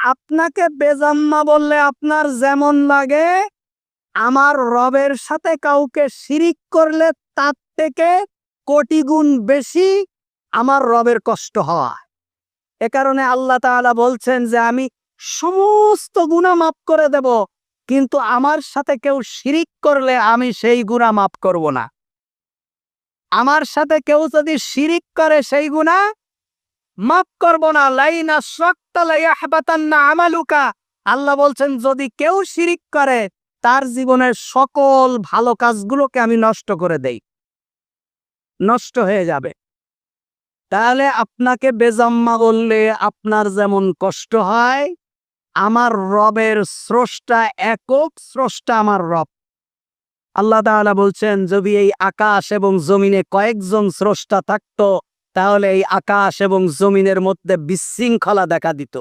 আপনাকে বেজাম্মা বললে আপনার যেমন লাগে, আমার রবের সাথে কাউকে শিরিক করলে তার থেকে কোটি গুণ বেশি আমার রবের কষ্ট হওয়া এ কারণে আল্লাহ তাআলা বলছেন যে, আমি সমস্ত গুণা মাফ করে দেব, কিন্তু আমার সাথে কেউ শিরিক করলে আমি সেই গুণা মাফ করব না। আমার সাথে কেউ যদি শিরিক করে সেই গুণা মাফ করব না, লাইনা লাইয়াহবাতান্না আমালুকা। আল্লাহ বলছেন, যদি কেউ শিরিক করে, তার জীবনের সকল ভালো কাজগুলোকে আমি নষ্ট করে দেই। নষ্ট হয়ে যাবে। তাহলে আপনাকে বেজাম্মা বললে আপনার যেমন কষ্ট হয়, আমার রবের স্রষ্টা একক স্রষ্টা আমার রব। আল্লাহ বলছেন, যদি এই আকাশ এবং জমিনে কয়েকজন স্রষ্টা থাকতো তাহলে এই আকাশ এবং জমিনের মধ্যে বিশৃঙ্খলা দেখা দিত।